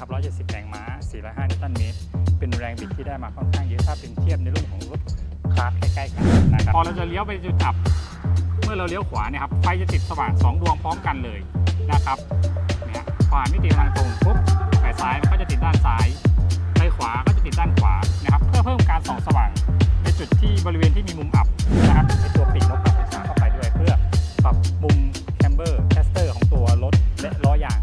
นะครับ 170 แรงม้า 405 นิวตันเมตร เป็นแรงบิดที่ได้มาค่อนข้างเยอะถ้าเป็นเทียบในรุ่นของรถคลาสใกล้ๆกันนะครับ พอเราจะเลี้ยวไปจุดอับ เมื่อเราเลี้ยวขวาเนี่ยครับ ไฟจะติดสว่างสองดวงพร้อมกันเลยนะครับ เนี่ย ขวามิติทางตรงปุ๊บไฟซ้ายมันก็จะติดด้านซ้าย ไปขวาก็จะติดด้านขวา นะครับ เพื่อเพิ่มการส่องสว่าง ในจุดที่บริเวณที่มีมุมอับนะครับในตัวปีกนกปรับองศาเข้าไปด้วยเพื่อปรับมุมแคมเบอร์แคสเตอร์ของตัวรถและล้อยาง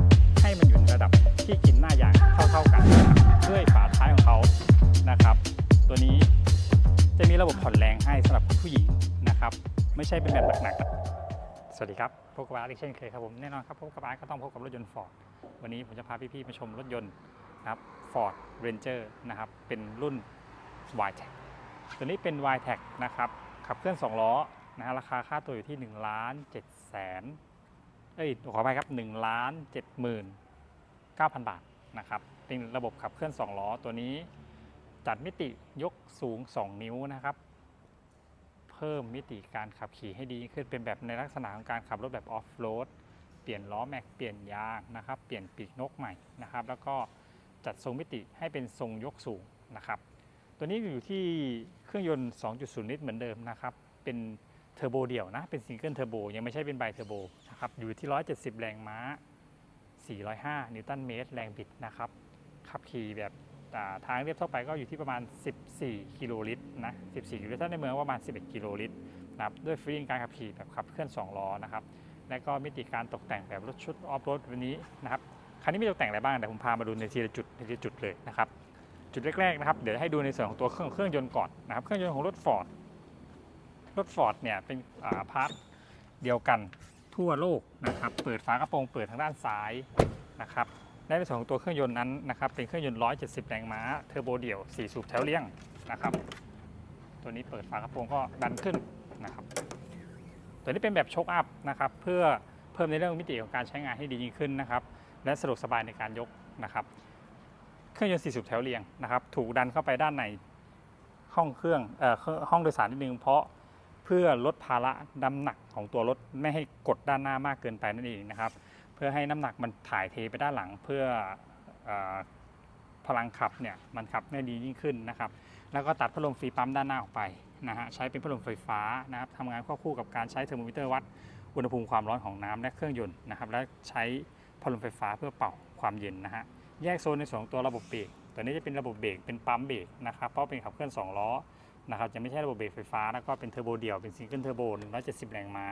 ใช่เป็นแบบหนักๆสวัสดีครับพบกับอาร์ตเช่นเคยครับผมแน่นอนครับพบกับอาร์ตก็ต้องพบกับรถยนต์ฟอร์ดวันนี้ผมจะพาพี่ๆมาชมรถยนต์นะครับ Ford Ranger นะครับเป็นรุ่น y t e c ตัวนี้เป็น y t e c นะครับขับเคลื่อน 2 ล้อนะฮะราคาค่าตัวอยู่ที่1ล้าน7แสนเอ้ยขออภัยครับ1ล้าน7หมื่น9,000 บาทนะครับเป็นระบบขับเคลื่อน 2 ล้อตัวนี้จัดมิติยกสูง 2 นิ้วนะครับ เพิ่มมิติการขับขี่ให้ดีขึ้นเป็นแบบในลักษณะของการขับรถแบบออฟโรดเปลี่ยนล้อแม็กเปลี่ยนยางนะครับเปลี่ยนปีกนกใหม่นะครับ แล้วก็จัดทรงมิติให้เป็นทรงยกสูงนะครับ ตัวนี้อยู่ที่เครื่องยนต์ 2.0 ลิตรเหมือนเดิมนะครับ เป็นเทอร์โบเดี่ยวนะ เป็นซิงเกิลเทอร์โบยังไม่ใช่เป็นไบเทอร์โบนะครับ อยู่ที่ 170 แรงม้า 405 นิวตันเมตร แรงบิดนะครับ ขับขี่แบบ ทางเรียบทั่วไปก็อยู่ที่ประมาณ 14 กิโลลิตรนะ 14 กิโลลิตร ถ้าในเมืองประมาณ 11 กิโลลิตรนะครับ ด้วยฟีลิ่งการขับขี่แบบขับเคลื่อน 2 ล้อนะครับ และก็มิติการตกแต่งแบบรถชุดออฟโรดวันนี้นะครับ คันนี้มีตกแต่งอะไรบ้างเดี๋ยวผมพามาดูในทีละจุดในทีละจุดเลยนะครับ จุดแรกๆนะครับ เดี๋ยวให้ดูในส่วนของตัวเครื่องเครื่องยนต์ก่อนนะครับ เครื่องยนต์ของรถ Ford รถ Ford เนี่ยเป็นาพาร์ทเดียวกันทั่วโลกนะครับ เปิดฝากระโปรงเปิดทางด้านซ้ายนะครับ ในส่วนของตัวเครื่องยนต์นั้นนะครับเป็นเครื่องยนต์ 170 แรงม้าเทอร์โบเดี่ยว 4 สูบแถวเลี่ยงนะครับ ตัวนี้เปิดฝากระโปรงก็ดันขึ้นนะครับ ตัวนี้เป็นแบบโชคอัพนะครับเพื่อเพิ่มในเรื่องมิติของการใช้งานให้ดียิ่งขึ้นนะครับ และสะดวกสบายในการยกนะครับ เครื่องยนต์ 4 สูบแถวเรียงนะครับ ถูกดันเข้าไปด้านในห้องเครื่องเอ่อห้องโดยสารนิดนึงเพราะเพื่อลดภาระน้ำหนักของตัวรถไม่ให้กดด้านหน้ามากเกินไปนั่นเองนะครับ เพื่อให้น้ำหนักมันถ่ายเทไปด้านหลัง เพื่ออพลังขับเนี่ยมันขับได้ดียิ่งขึ้นนะครับ แล้วก็ตัดพัดลมฟรีปั๊มด้านหน้าออกไปนะฮะใช้เป็นพัดลมไฟฟ้านะครับทำงานควบคู่กับการใช้เทอร์โมมิเตอร์วัดอุณหภูมิความร้อนของน้ำและเครื่องยนต์นะครับและใช้พัดลมไฟฟ้าเพื่อเป่าความเย็นนะฮะแยกโซนในส่วนของตัวระบบเบรกตัวนี้จะเป็นระบบเบรกเป็นปั๊มเบรกนะครับเพราะเป็นขับเคลื่อน2ล้อนะครับจะไม่ใช่ระบบเบรกไฟฟ้าแล้วก็เป็นเทอร์โบเดี่ยวเป็นซิงเกิลเทอร์โบ170แรงม้า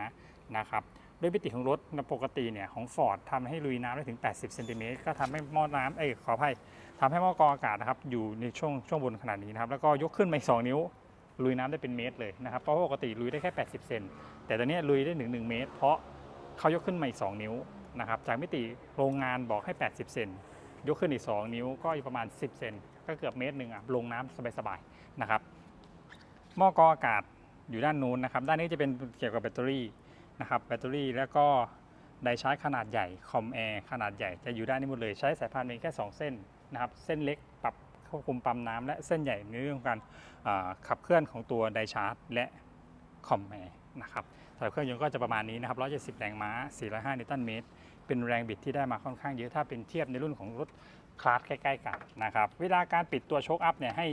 นะครับ ด้วยมิติของรถปกติเนี่ยของ Ford ทำให้ลุยน้ำได้ถึง 80เซนติเมตรก็ทำให้หม้อน้ำเอ้ยขออภัยทำให้หม้อกรองอากาศนะครับอยู่ในช่วงช่วงบนขนาดนี้นะครับแล้วก็ยกขึ้นมาอีก2นิ้วลุยน้ำได้เป็นเมตรเลยนะครับเพราะปกติลุยได้แค่ 80 เซนแต่ตอนนี้ลุยได้ถึง1เมตร เพราะเขายกขึ้นมาอีก 2 นิ้วนะครับจากมิติโรงงานบอกให้ 80 เซนยกขึ้นอีก 2 นิ้วก็อยู่ประมาณ 10 เซนก็เกือบเมตรหนึ่งอะลงน้ำสบายๆนะครับหม้อกรองอากาศอยู่ด้านนู้นนะครับด้านนี้จะเป็นเกี่ยวกับแบตเตอรี่ นะครับแบตเตอรี่แล้วก็ไดชาร์จขนาดใหญ่คอมแอร์ขนาดใหญ่จะอยู่ได้นนี้หมดเลยใช้สายพานเป็นแค่ 2 เส้นนะครับเส้นเล็กปรับควบคุมปั๊มน้ำและเส้นใหญ่ในเรื่องของการขับเคลื่อนของตัวไดชาร์จและคอมแอร์นะครับสำหรับเครื่องยนต์ก็จะประมาณนี้นะครับ170 แรงม้า 405 นิวตันเมตร เป็นแรงบิดที่ได้มาค่อนข้างเยอะถ้าเป็นเทียบในรุ่นของรถคลาสใกล้ๆกันนะครับเวลาการปิดตัวโชคอัพเนี่ยให้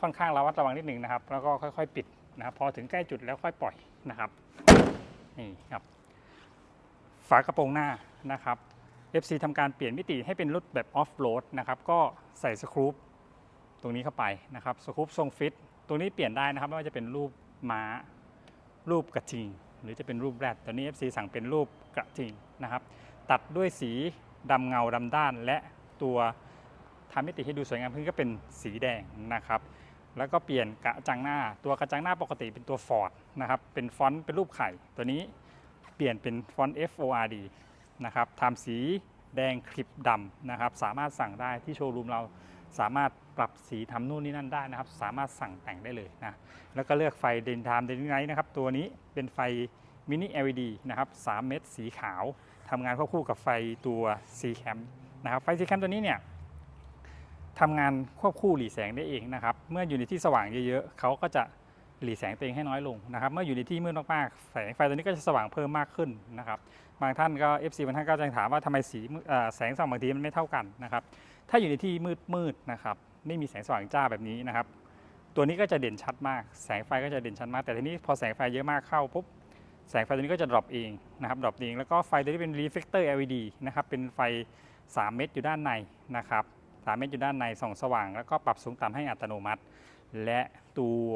ค่อนข้างระวัดระวังนิดหนึ่งนะครับ แล้วก็ค่อยๆ ปิดนะครับพอถึงใกล้จุดแล้วค่อยปล่อยนะครับ นี่ครับฝากระโปรงหน้านะครับ FC ทำการเปลี่ยนมิติให้เป็นรถแบบออฟโรดนะครับก็ใส่สครูปตรงนี้เข้าไปนะครับสครูปทรงฟิตตรงนี้เปลี่ยนได้นะครับไม่ว่าจะเป็นรูปม้ารูปกระทิง หรือจะเป็นรูปแรดตอนนี้ FC สั่งเป็นรูปกระทิงนะครับ ตัดด้วยสีดำเงาดำด้าน และตัวทำมิติให้ดูสวยงามขึ้นก็เป็นสีแดงนะครับ แล้วก็เปลี่ยนกระจังหน้า ตัวกระจังหน้าปกติเป็นตัว Ford นะครับ เป็นฟอนต์เป็นรูปไข่ ตัวนี้เปลี่ยนเป็นฟอนต์ FORD นะครับทำสีแดงคลิปดำนะครับ สามารถสั่งได้ที่โชว์รูมเราสามารถปรับสีทำนู่นนี่นั่นได้นะครับ สามารถสั่งแต่งได้เลยนะ แล้วก็เลือกไฟเดนไทม์เดนไนท์นะครับ ตัวนี้เป็นไฟมินิ LED นะครับ 3 เม็ดสีขาวทำงานควบคู่กับไฟตัว C cam นะครับ ไฟ C cam ตัวนี้เนี่ย ทำงานควบคู่หลีแสงได้เองนะครับ เมื่ออยู่ในที่สว่างเยอะๆเขาก็จะหลีแสงตัวเองให้น้อยลงนะครับ เมื่ออยู่ในที่มืดมากๆแสงไฟตัวนี้ก็จะสว่างเพิ่มมากขึ้นนะครับ บางท่านก็ FC บางท่านก็จะถามว่าทำไมสีแสงส่องบางทีมันไม่เท่ากันนะครับ ถ้าอยู่ในที่มืดมืดๆนะครับ ไม่มีแสงสว่างจ้าแบบนี้นะครับ ตัวนี้ก็จะเด่นชัดมาก แสงไฟก็จะเด่นชัดมาก แต่ทีนี้พอแสงไฟเยอะมากเข้าปุ๊บแสงไฟตัวนี้ก็จะดรอปเองนะครับดรอปเอง แล้วก็ไฟตัวนี้เป็น reflector LED นะครับ เป็นไฟ 3 เม็ดอยู่ด้านในนะครับ 3เม็ดอยู่ด้านในส่องสว่าง แล้วก็ปรับสูงต่ำให้อัตโนมัติ และตัว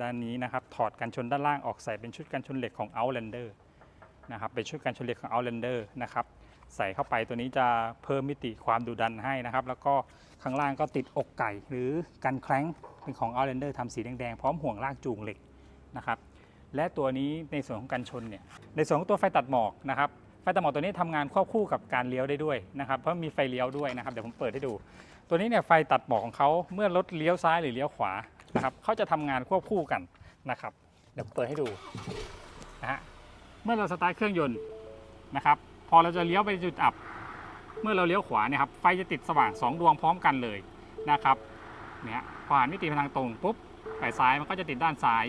ด้านนี้นะครับถอดกันชนด้านล่างออกใส่เป็นชุดกันชนเหล็กของ Outlander นะครับเป็นชุดกันชนเหล็กของ Outlander นะครับใส่เข้าไปตัวนี้จะเพิ่มมิติความดุดันให้นะครับ แล้วก็ข้างล่างก็ติดอกไก่หรือกันแคร้งเป็นของ Outlander ทำสีแดงๆ พร้อมห่วงลากจูงเหล็กนะครับและตัวนี้ในส่วนของกันชนเนี่ยในส่วนของตัวไฟตัดหมอกนะครับ ไฟตัดหมอกตัวนี้ทำงานควบคู่กับการเลี้ยวได้ด้วยนะครับเพราะมีไฟเลี้ยวด้วยนะครับเดี๋ยวผมเปิดให้ดู ตัวนี้เนี่ยไฟตัดหมอกของเขาเมื่อรถเลี้ยวซ้ายหรือเลี้ยวขวานะครับเขาจะทำงานควบคู่กันนะครับเดี๋ยวเปิดให้ดูนะฮะเมื่อเราสตาร์ทเครื่องยนต์นะครับพอเราจะเลี้ยวไปจุดอับ เมื่อเราเลี้ยวขวาเนี่ยครับไฟจะติดสว่างสองดวงพร้อมกันเลยนะครับเนี่ยพอหันมิติไปทางตรงปุ๊บไปซ้ายมันก็จะติดด้านซ้าย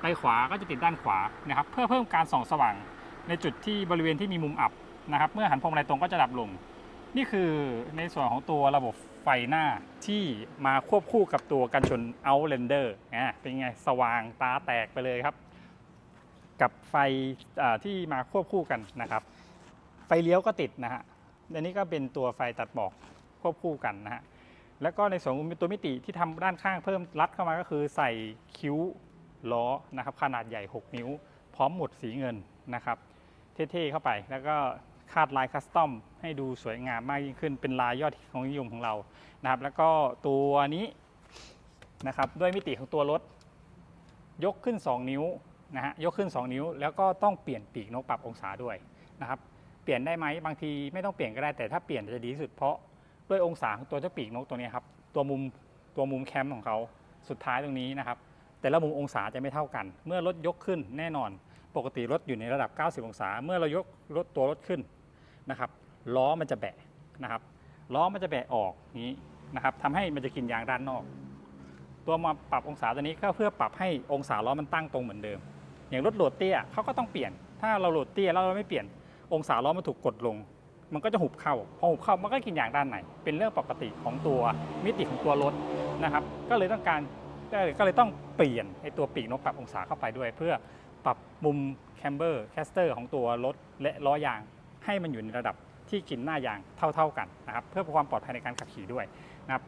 ไปขวาก็จะติดด้านขวานะครับเพื่อเพิ่มการส่องสว่าง ในจุดที่บริเวณที่มีมุมอับนะครับ เมื่อหันพวงมาลัยตรงก็จะดับลง นี่คือในส่วนของตัวระบบไฟหน้าที่มาควบคู่กับตัวกันชน Outlander อะเป็นไงสว่างตาแตกไปเลยครับ กับไฟที่มาควบคู่กันนะครับ ไฟเลี้ยวก็ติดนะฮะอันนี้ก็เป็นตัวไฟตัดหมอกควบคู่กันนะฮะแล้วก็ในส่วนของตัวมิติที่ทำด้านข้างเพิ่มรัดเข้ามาก็คือใส่คิ้วล้อนะครับขนาดใหญ่ 6 นิ้ว พร้อมหมุดสีเงินนะครับ เท่ๆเข้าไป แล้วก็คาดลายคัสตอมให้ดูสวยงามมากยิ่งขึ้น เป็นลายยอดของนิยมของเรานะครับ แล้วก็ตัวนี้นะครับด้วยมิติของตัวรถ ยกขึ้น 2 นิ้วนะฮะยกขึ้น 2 นิ้ว แล้วก็ต้องเปลี่ยนปีกนกปรับองศาด้วยนะครับเปลี่ยนได้ไหมบางทีไม่ต้องเปลี่ยนก็ได้แต่ถ้าเปลี่ยนจะดีที่สุดเพราะด้วยองศาของตัวเจ้าปีกนกตัวนี้ครับตัวมุมตัวมุมแคมของเขาสุดท้ายตรงนี้นะครับ แต่ละมุมองศาจะไม่เท่ากัน เมื่อรถยกขึ้นแน่นอน ปกติรถอยู่ในระดับ 90 องศา เมื่อเรายกรถตัวรถขึ้นนะครับล้อมันจะแบะนะครับล้อมันจะแบะออกนี้นะครับทำให้มันจะกินยางด้านนอก ตัวมาปรับองศาตัวนี้ก็เพื่อปรับให้องศาล้อมันตั้งตรงเหมือนเดิม อย่างรถโหลดเตี้ยเขาก็ต้องเปลี่ยน ถ้าเราโหลดเตี้ยแล้วเราไม่เปลี่ยน องศาล้อมันถูกกดลง มันก็จะหุบเข้าพอหุบเข้ามันก็กินยางด้านไหนเป็นเรื่องปกติของตัวมิติของตัวรถนะครับ ก็เลยต้องการก็เลยต้องเปลี่ยนไอตัวปีกนกปรับองศาเข้าไปด้วย เพื่อ ปรับมุมแคมเบอร์แคสเตอร์ของตัวรถและล้อยาง ให้มันอยู่ในระดับที่กินหน้ายางเท่า ๆกันนะครับเพื่อความปลอดภัยในการขับขี่ด้วยนะครับ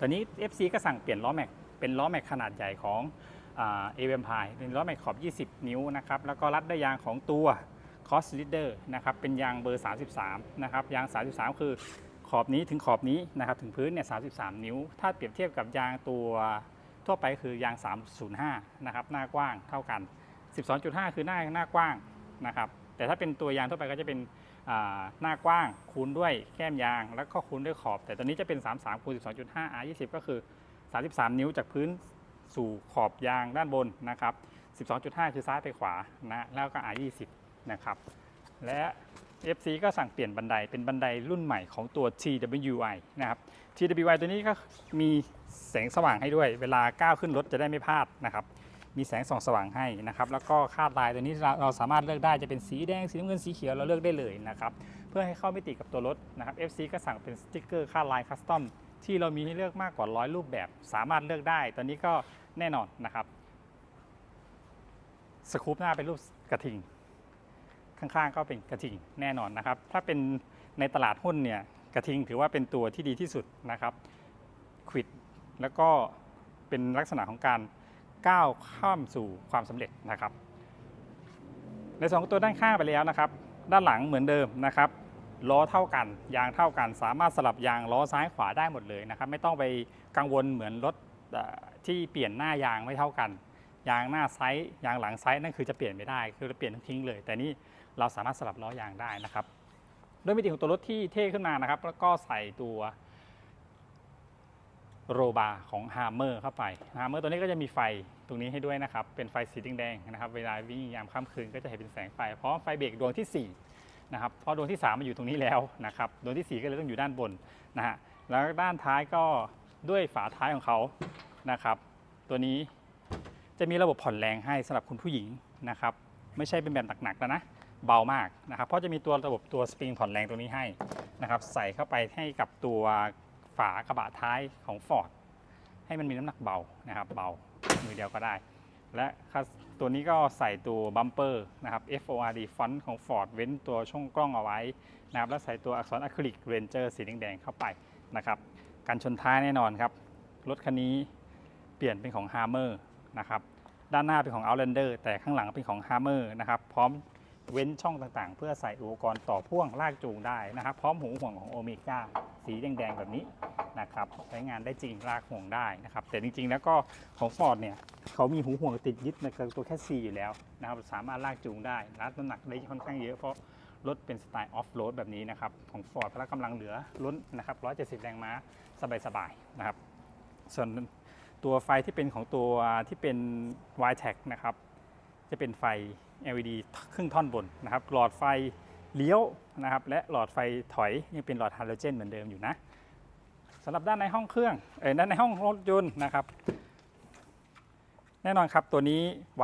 ตอนนี้ FC ก็สั่งเปลี่ยนล้อแม็กเป็นล้อแม็กขนาดใหญ่ของเอเวมพายเป็นล้อแม็กขอบ 20 นิ้วนะครับแล้วก็รัดด้วยยางของตัวคอสลิเดอร์นะครับเป็นยางเบอร์ 33 นะครับยาง 33 คือขอบนี้ถึงขอบนี้นะครับถึงพื้นเนี่ย 33 นิ้ว ถ้าเปรียบเทียบกับยางตัวทั่วไปคือยาง 305 นะครับหน้ากว้างเท่ากัน 12.5 คือหน้าหน้ากว้างนะครับ แต่ถ้าเป็นตัวยางทั่วไปก็จะเป็นหน้ากว้างคูณด้วยแก้มยาง แล้วก็คูณด้วยขอบ แต่ตอนนี้จะเป็น 33คูณ12.5 R 20ก็คือ 33 นิ้วจากพื้นสู่ขอบยางด้านบนนะครับ 12.5 คือซ้ายไปขวานะแล้วก็ R 20นะครับ และ FC ก็สั่งเปลี่ยนบันไดเป็นบันไดรุ่นใหม่ของตัว TWI นะครับ TWI ตัวนี้ก็มีแสงสว่างให้ด้วย เวลาก้าวขึ้นรถจะได้ไม่พลาดนะครับ มีแสงส่องสว่างให้นะครับ แล้วก็คาดลายตัวนี้เราเราสามารถเลือกได้จะเป็นสีแดงสีน้ำเงินสีเขียวเราเลือกได้เลยนะครับ เพื่อให้เข้ามิติกับตัวรถนะครับ FC ก็สั่งเป็นสติกเกอร์คาดลายคัสตอมที่เรามีให้เลือกมากกว่าร้อยรูปแบบ สามารถเลือกได้ ตอนนี้ก็แน่นอนนะครับสกูปหน้าเป็นรูปกระทิง ข้างๆก็เป็นกระทิงแน่นอนนะครับ ถ้าเป็นในตลาดหุ้นเนี่ยกระทิงถือว่าเป็นตัวที่ดีที่สุดนะครับควิดแล้วก็เป็นลักษณะของการ ก้าวข้ามสู่ความสำเร็จนะครับ ในสองตัวด้านข้างไปแล้วนะครับ ด้านหลังเหมือนเดิมนะครับล้อเท่ากัน ยางเท่ากัน สามารถสลับยางล้อซ้ายขวาได้หมดเลยนะครับ ไม่ต้องไปกังวลเหมือนรถที่เปลี่ยนหน้ายางไม่เท่ากัน ยางหน้าไซส์ยางหลังไซส์นั่นคือจะเปลี่ยนไม่ได้คือจะเปลี่ยนทิ้งเลย แต่นี่เราสามารถสลับล้อยางได้นะครับ ด้วยมิติของตัวรถที่เท่ขึ้นมานะครับ แล้วก็ใส่ตัว โรบาของ h ์ m เมอร์เข้าไป h ์ m เมอร์ตัวนี้ก็จะมีไฟตรงนี้ให้ด้วยนะครับ เป็นไฟสีแดงๆนะครับ เวลาวิ่งยามค่ำคืนก็จะเห็นเป็นแสงไฟ เพราะไฟเบรกดวงที่4นะครับ เพราะดวงที่ 3มาอยู่ตรงนี้แล้วนะครับ ดวงที่ 4 ก็เลยต้องอยู่ด้านบนนะฮะ แล้วด้านท้ายก็ด้วยฝาท้ายของเขานะครับ ตัวนี้จะมีระบบผ่อนแรงให้สำหรับคุณผู้หญิงนะครับ ไม่ใช่เป็นแบบหนักๆแล้วนะ เบามากนะครับ เพราะจะมีตัวระบบตัวสปริงผ่อนแรงตัวนี้ให้นะครับ ใส่เข้าไปให้กับตัว ฝากระบะท้ายของ Ford ให้มันมีน้ำหนักเบานะครับ เบา มือเดียวก็ได้ และตัวนี้ก็ใส่ตัวบัมเปอร์นะครับ FORD ฟอนต์ของ Ford เว้นตัวช่องกล้องเอาไว้นะครับแล้วใส่ตัวอักษรอะคริลิกเรนเจอร์สีแดงๆเข้าไปนะครับการชนท้ายแน่นอนครับ รถคันนี้เปลี่ยนเป็นของ Hammer นะครับด้านหน้าเป็นของ Outlander แต่ข้างหลังเป็นของ Hammer นะครับพร้อม เว้นช่องต่างๆ เพื่อใส่อุปกรณ์ต่อพ่วงลากจูงได้นะครับ พร้อมหูห่วงของ Omega สีแดงๆแบบนี้นะครับใช้งานได้จริงลากห่วงได้นะครับ แต่จริงๆแล้วก็ของ Ford เนี่ยเขามีหูห่วงติดยึดในตัวแค่ C อยู่แล้วนะครับ สามารถลากจูงได้รับน้ำหนักได้ค่อนข้างเยอะเพราะรถเป็นสไตล์ออฟโรดแบบนี้นะครับ ของ Ford พละกำลังเหลือล้นนะครับ170 แรงม้าสบายๆนะครับ ส่วนตัวไฟที่เป็นของตัวที่เป็น y t a c นะครับ จะเป็นไฟ LED ครึ่งท่อนบนนะครับ หลอดไฟเลี้ยวนะครับ และหลอดไฟถอยยังเป็นหลอดฮาโลเจนเหมือนเดิมอยู่นะสำหรับด้านในห้องเครื่องเอ้ยด้านในห้องรถยนต์นะครับ แน่นอนครับตัวนี้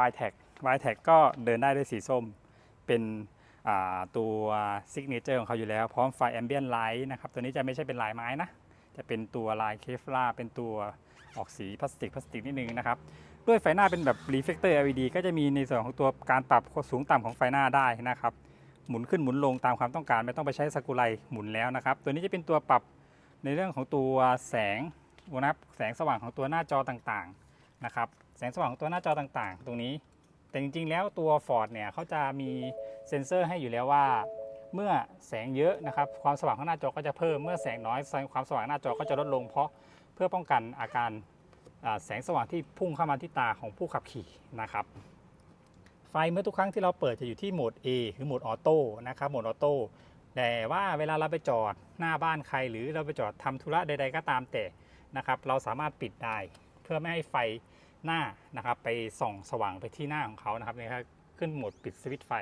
y t a g y t a g ก็เดินได้ด้วยสีส้มเป็นตัวซิกเนเจอร์ของเขาอยู่แล้ว พร้อมไฟแอมเบียนไลท์นะครับ ตัวนี้จะไม่ใช่เป็นลายไม้นะ จะเป็นตัวลายเคฟลาเป็นตัวออกสีพลาสติกพลาสติกนิดนึงนะครับ ด้วยไฟหน้าเป็นแบบ reflector LED ก็จะมีในส่วนของตัวการปรับสูงต่ำของไฟหน้าได้นะครับ หมุนขึ้นหมุนลงตามความต้องการ ไม่ต้องไปใช้สกรูไลหมุนแล้วนะครับ ตัวนี้จะเป็นตัวปรับในเรื่องของตัวแสงนะครับแสงสว่างของตัวหน้าจอต่างๆนะครับ แสงสว่างของตัวหน้าจอต่างๆ ตรงนี้ แต่จริงๆ แล้วตัว Ford เนี่ยเขาจะมีเซ็นเซอร์ให้อยู่แล้วว่า เมื่อแสงเยอะนะครับความสว่างของหน้าจอก็จะเพิ่ม เมื่อแสงน้อยความสว่างหน้าจอก็จะลดลงเพราะเพื่อป้องกันอาการ แสงสว่างที่พุ่งเข้ามาที่ตาของผู้ขับขี่นะครับไฟเมื่อทุกครั้งที่เราเปิดจะอยู่ที่โหมด A คือโหมดออโต้นะครับโหมดออโต้แต่ว่าเวลาเราไปจอดหน้าบ้านใคร หรือเราไปจอดทำธุระใด ๆ ก็ตามแต่นะครับ เราสามารถปิดได้เพื่อไม่ให้ไฟหน้านะครับ ไปส่องสว่างไปที่หน้าของเขานะครับนี่ครับขึ้นโหมดปิดสวิตช์ไฟ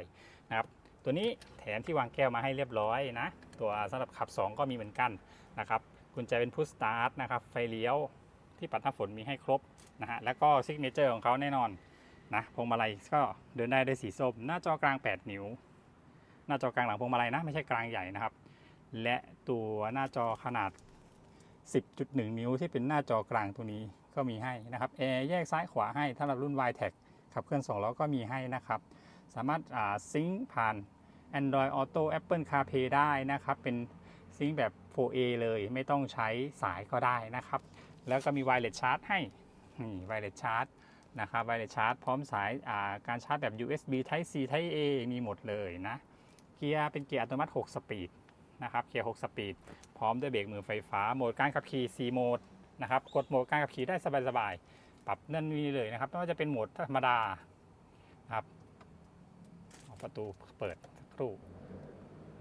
นะครับ ตัวนี้แถมที่วางแก้วมาให้เรียบร้อยนะ ตัวสำหรับขับ 2 ก็มีเหมือนกันนะครับกุญแจเป็นพุชสตาร์ทนะครับ ไฟเลี้ยว ที่ปัดน้ำฝนมีให้ครบนะฮะแล้วก็ซิกเนเจอร์ของเขาแน่นอนนะพวงมาลัยก็เดินได้ด้วยสีส้ม หน้าจอกลาง 8 นิ้ว หน้าจอกลางหลังพวงมาลัยนะไม่ใช่กลางใหญ่นะครับ และตัวหน้าจอขนาด 10.1 นิ้วที่เป็นหน้าจอกลางตัวนี้ก็มีให้นะครับแอร์แยกซ้ายขวาให้ถ้าเรารุ่น y t e c ขับเคลื่อน2ล้อก็มีให้นะครับ สามารถซิงค์ผ่าน Android Auto Apple CarPlay ได้นะครับ เป็นซิงค์แบบ 4A เลยไม่ต้องใช้สายก็ได้นะครับ แล้วก็มี Wireless Charge ให้นี่ Wireless Charge นะครับ Wireless Charge พร้อมสายาการชาร์จแบบ USB Type C Type A มีหมดเลยนะเกียร์เป็นเกียร์อัตโนมัติ 6 สปีดนะครับเกียร์ 6 สปีด พร้อมด้วยเบรกมือไฟฟ้าโหมดการขับขี่ 4 โหมดนะครับกดโหมดการขับขี่ได้สบายๆปรับนั่นนี่เลยนะครับไม่ว่าจะเป็นโหมดธรรมดาครับเอประตูเปิดสักครู่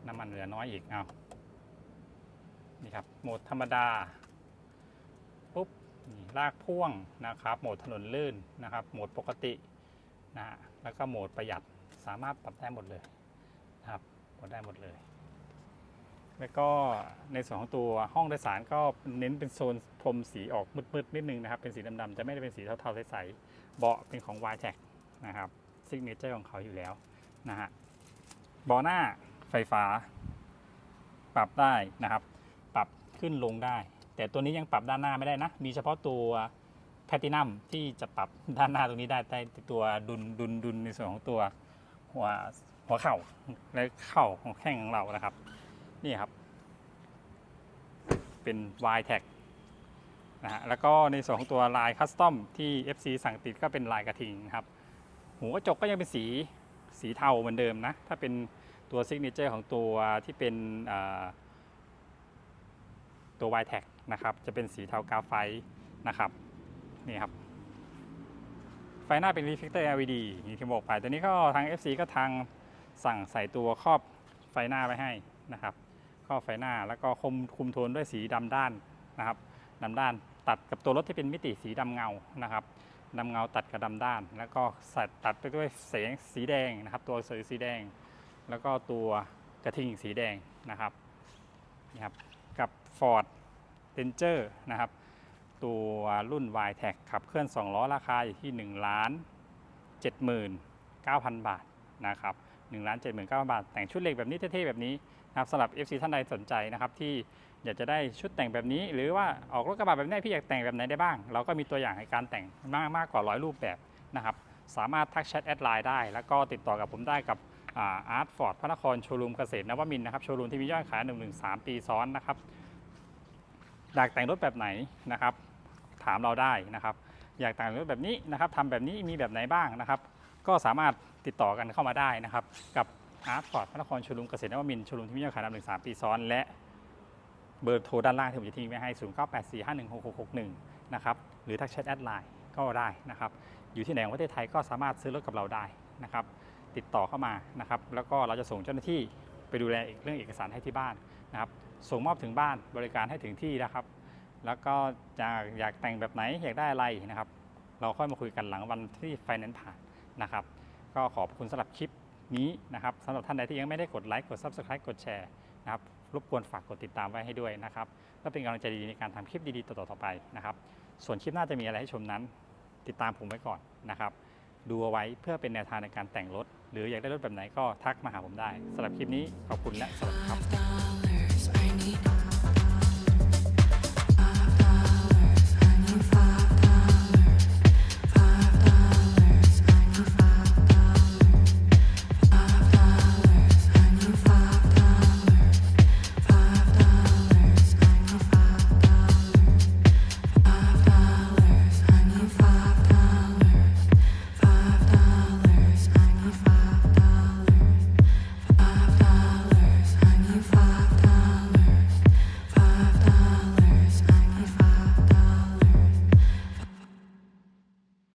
น้ำมันเหลือน้อยอีกเอานี่ครับโหมดธรรมดา ลากพ่วงนะครับ โหมดถนนลื่นนะครับ โหมดปกตินะฮะแล้วก็โหมดประหยัดสามารถปรับได้หมดเลยนะครับกดได้หมดเลย แล้วก็ในส่วนของตัวห้องโดยสารก็เน้นเป็นโซนพรมสีออกมืดๆนิดนึงนะครับ เป็นสีดำๆจะไม่ได้เป็นสีเทาๆใสๆเบาะเป็นของ y t e c นะครับซิกเนเจอร์ของเขาอยู่แล้วนะฮะเบาะหน้าไฟฟ้า ปรับได้นะครับ ปรับขึ้นลงได้ แต่ตัวนี้ยังปรับด้านหน้าไม่ได้นะ มีเฉพาะตัวแพ t ตินัมที่จะปรับด้านหน้าตรงนี้ได้แต่ตัวดุลดุลดุลในส่วนของตัวหัวหัวเข่าและเข่าของแข้งของเรานะครับ นี่ครับ เป็น y t a g นะฮะแล้วก็ในส่วนของตัวลายคัสตอมที่ FC สั่งติดก็เป็นลายกระทิงนะครับหูกระจกก็ยังเป็นสีสีเทาเหมือนเดิมนะ ถ้าเป็นตัวซิกเนเจอร์ของตัวที่เป็นตัว y t a g นะครับ จะเป็นสีเทากาไฟนะครับนี่ครับไฟหน้าเป็น reflector LED อย่ที่บอกไปตัวนี้ก็ทาง FC ก็ทางสั่งใส่ตัวครอบไฟหน้าไว้ให้นะครับครอบไฟหน้าแล้วก็คุมคุมโทนด้วยสีดำด้านนะครับดำด้านตัดกับตัวรถที่เป็นมิติสีดำเงานะครับดำเงาตัดกับดำด้าน แล้วก็ตัดไปด้วยแสงสีแดงนะครับ ตัวสีสีแดง แล้วก็ตัวกระทิงสีแดงนะครับนี่ครับกับ Ford Ranger นะครับ ตัวรุ่น y t e c ขับเคลื่อน 2 ล้อราคาอยู่ที่1ล้าน79,000 บาทนะครับ1ล้าน79,000 บาท แต่งชุดเหล็กแบบนี้เท่ๆแบบนี้นะครับสำหรับ FC ท่านใดสนใจนะครับที่อยากจะได้ชุดแต่งแบบนี้ หรือว่าออกรถกระบะแบบนี้พี่อยากแต่งแบบไหนได้บ้าง เราก็มีตัวอย่างในการแต่งมากมากกว่าร้อยรูปแบบนะครับสามารถทักแชทแอดไลน์ได้ แล้วก็ติดต่อกับผมได้กับอาร์ตฟอร์ดพระนครโชว์รูมเกษตรนวมินนะครับโชว์รูมที่มียอดขาย 1 1 3 ปีซ้อนนะครับ อยากแต่งรถแบบไหนนะครับถามเราได้นะครับ อยากแต่งรถแบบนี้นะครับทำแบบนี้มีแบบไหนบ้างนะครับ ก็สามารถติดต่อกันเข้ามาได้นะครับ กับอาร์ตฟอร์ดพระนครชว์รูมเกษตรนวมินชว์รูมที่มียอดขาย1 1 3ปีซ้อน และเบอร์โทรด้านล่างที่ผมจะทิ้งไว้ให้ 0 9 8 4 5 1 6 6 6 1 นะครับ หรือทักแชทแอดไลน์ก็ได้นะครับ อยู่ที่ไหนของประเทศไทยก็สามารถซื้อรถกับเราได้นะครับ ติดต่อเข้ามานะครับ แล้วก็เราจะส่งเจ้าหน้าที่ไปดูแลเรื่องเอกสารให้ที่บ้านนะครับ ส่งมอบถึงบ้านบริการให้ถึงที่นะครับ แล้วก็จะอยากแต่งแบบไหนอยากได้อะไรนะครับ เราค่อยมาคุยกันหลังวันที่ไฟแนนซ์ผ่านนะครับ ก็ขอบคุณสำหรับคลิปนี้นะครับสำหรับท่านใดที่ยังไม่ได้กดไลค์กด Subscribe กดแชร์นะครับรบกวนฝากกดติดตามไว้ให้ด้วยนะครับเพื่อเป็นกำลังใจดีในการทำคลิปดีๆต่อๆไปนะครับ ส่วนคลิปหน้าจะมีอะไรให้ชมนั้น ติดตามผมไว้ก่อนนะครับดูเอาไว้เพื่อเป็นแนวทางในการแต่งรถ หรืออยากได้รถแบบไหนก็ทักมาหาผมได้สำหรับคลิปนี้ขอบคุณและสวัสดีครับ